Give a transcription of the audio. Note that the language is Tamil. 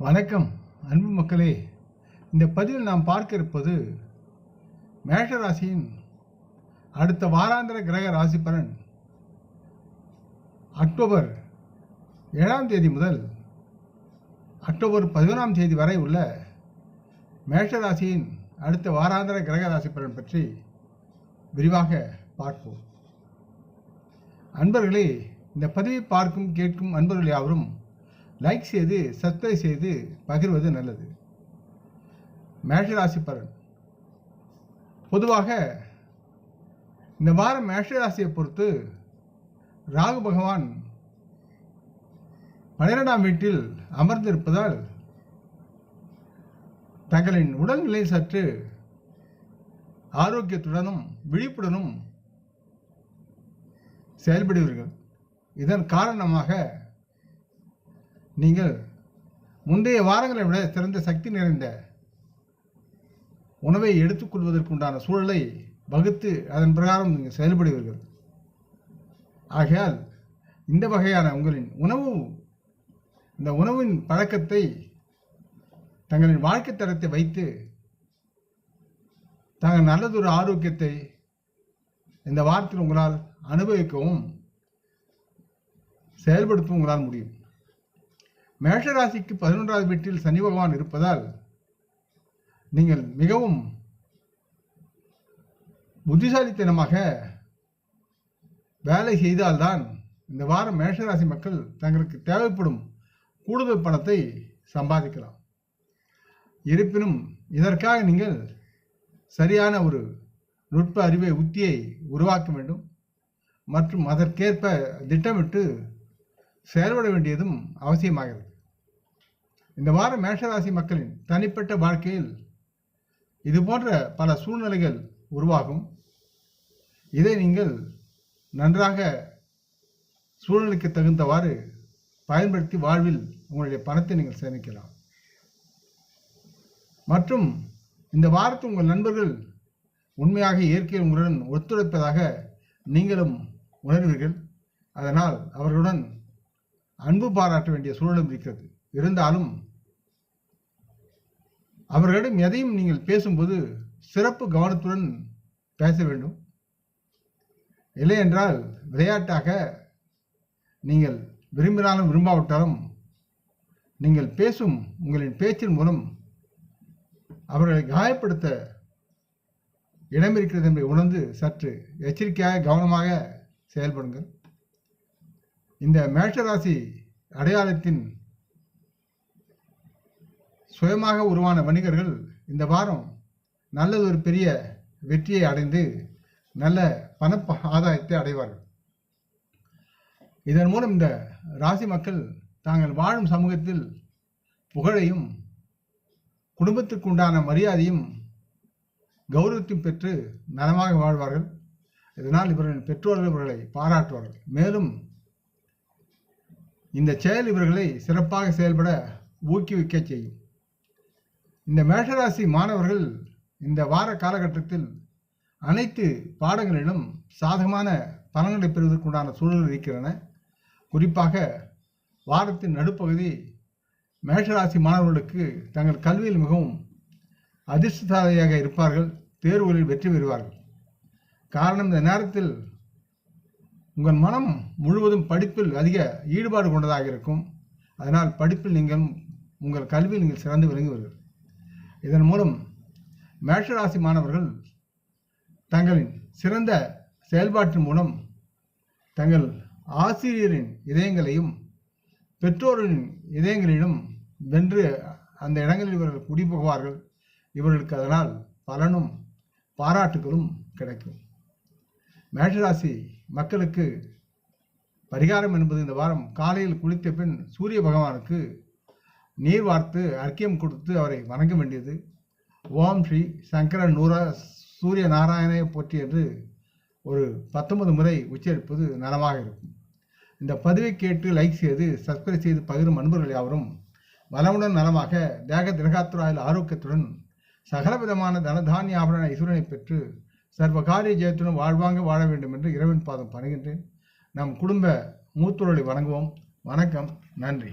வணக்கம் அன்பு மக்களே. இந்த பதிவில் நாம் பார்க்க இருப்பது மேஷ ராசியின் அடுத்த வாராந்திர கிரக ராசி பலன் அக்டோபர் ஏழாம் தேதி முதல் அக்டோபர் பதினொன்றாம் தேதி வரை உள்ள மேஷராசியின் அடுத்த வாராந்திர கிரக ராசி பலன் பற்றி விரிவாக பார்ப்போம். அன்பர்களே இந்த பதிவை பார்க்கும் கேட்கும் அன்பர்கள் யாவரும் லைக் செய்து சப்ஸ்கிரைப் செய்து பகிர்வது நல்லது. மேஷராசி பலன். பொதுவாக இந்த வாரம் மேஷராசியை பொறுத்து ராகு பகவான் பன்னிரெண்டாம் வீட்டில் அமர்ந்திருப்பதால் தங்களின் உடல்நிலை சற்று ஆரோக்கியத்துடனும் விழிப்புடனும் செயல்படுவீர்கள். இதன் காரணமாக நீங்கள் முந்தைய வாரங்களை விட சிறந்த சக்தி நிறைந்த உணவை எடுத்துக்கொள்வதற்குண்டான சூழலை வகுத்து அதன் பிரகாரம் நீங்கள் செயல்படுவீர்கள். ஆகையால் இந்த வகையான உங்களின் உணவு இந்த உணவின் பழக்கத்தை தங்களின் வாழ்க்கை தரத்தை வைத்து தாங்கள் நல்லதொரு ஆரோக்கியத்தை இந்த வாரத்தில் உங்களால் அனுபவிக்கவும் செயல்படுத்தவும் உங்களால் முடியும். மேஷராசிக்கு பதினொன்றாவது வீட்டில் சனி பகவான் இருப்பதால் நீங்கள் மிகவும் புத்திசாலித்தனமாக வேலை செய்தால்தான் இந்த வாரம் மேஷராசி மக்கள் தங்களுக்கு தேவைப்படும் கூடுதல் பணத்தை சம்பாதிக்கலாம். இருப்பினும் இதற்காக நீங்கள் சரியான ஒரு நுட்ப அறிவை உத்தியை உருவாக்க வேண்டும். மற்றும் அதற்கேற்ப திட்டமிட்டு செயல்பட வேண்டியதும் அவசியமாகிறது. இந்த வாரம் மேஷராசி மக்களின் தனிப்பட்ட வாழ்க்கையில் இது போன்ற பல சூழ்நிலைகள் உருவாகும். இதை நீங்கள் நன்றாக சூழ்நிலைக்கு தகுந்தவாறு பயன்படுத்தி வாழ்வில் உங்களுடைய பணத்தை நீங்கள் சேமிக்கலாம். மற்றும் இந்த வாரத்து உங்கள் நண்பர்கள் உண்மையாக இயற்கையில் உங்களுடன் ஒத்துழைப்பதாக நீங்களும் உணர்வீர்கள். அதனால் அவர்களுடன் அன்பு பாராட்ட வேண்டிய சூழலும் இருக்கிறது. இருந்தாலும் அவர்களிடம் எதையும் நீங்கள் பேசும்போது சிறப்பு கவனத்துடன் பேச வேண்டும். இல்லையென்றால் விளையாட்டாக நீங்கள் விரும்பினாலும் விரும்பாவிட்டாலும் நீங்கள் பேசும் உங்களின் பேச்சின் மூலம் அவர்களை காயப்படுத்த இடம் இருக்கிறது என்பதை உணர்ந்து சற்று எச்சரிக்கையாக கவனமாக செயல்படுங்கள். இந்த மேஷராசி அடையாளத்தின் சுயமாக உருவான வணிகர்கள் இந்த வாரம் நல்லது ஒரு பெரிய வெற்றியை அடைந்து நல்ல பண ஆதாயத்தை அடைவார்கள். இதன் மூலம் இந்த ராசி மக்கள் தாங்கள் வாழும் சமூகத்தில் புகழையும் குடும்பத்திற்கு உண்டான மரியாதையும் கௌரவத்தையும் பெற்று நலமாக வாழ்வார்கள். இதனால் இவர்களின் பெற்றோர்கள் இவர்களை பாராட்டுவார்கள். மேலும் இந்த செயல் இவர்களை சிறப்பாக செயல்பட ஊக்குவிக்க செய்யும். இந்த மேஷராசி மாணவர்கள் இந்த வார காலகட்டத்தில் அனைத்து பாடங்களிலும் சாதகமான பலன்களை பெறுவதற்குண்டான சூழல்கள் இருக்கின்றன. குறிப்பாக வாரத்தின் நடுப்பகுதி மேஷராசி மாணவர்களுக்கு தங்கள் கல்வியில் மிகவும் அதிர்ஷ்டசாலியாக இருப்பார்கள் தேர்வுகளில் வெற்றி பெறுவார்கள். காரணம் இந்த நேரத்தில் உங்கள் மனம் முழுவதும் படிப்பில் அதிக ஈடுபாடு கொண்டதாக இருக்கும். அதனால் படிப்பில் நீங்கள் உங்கள் கல்வியில் நீங்கள் சிறந்து விளங்குவீர்கள். இதன் மூலம் மேஷராசி மாணவர்கள் தங்களின் சிறந்த செயல்பாட்டின் மூலம் தங்கள் ஆசிரியரின் இதயங்களையும் பெற்றோரின் இதயங்களிலும் வென்று அந்த இடங்களில் இவர்கள் குடிபோவார்கள் இவர்களுக்கு அதனால் பலனும் பாராட்டுகளும் கிடைக்கும். மேஷராசி மக்களுக்கு பரிகாரம் என்பது இந்த வாரம் காலையில் குளித்த பின் சூரிய பகவானுக்கு நீர் வார்த்து அர்க்கியம் கொடுத்து அவரை வணங்க வேண்டியது. ஓம் ஸ்ரீ சங்கர நூர சூரிய நாராயணை போற்றி என்று ஒரு பத்தொன்பது முறை உச்சரிப்பது நலமாக இருக்கும். இந்த பதிவை கேட்டு லைக் செய்து சப்ஸ்கிரைப் செய்து பகிரும் அன்பர்கள் யாவரும் வளமுடன் நலமாக தேக திரகாத்துராயில் ஆரோக்கியத்துடன் சகலவிதமான தனதானிய ஆபரண ஈஸ்வரனை பெற்று சர்வகாரிய ஜெயத்துடன் வாழ்வாங்க வாழ வேண்டும் என்று இறைவன் பாதம் பணிகின்றேன். நம் குடும்ப மூத்தோர்களை வணங்குவோம். வணக்கம். நன்றி.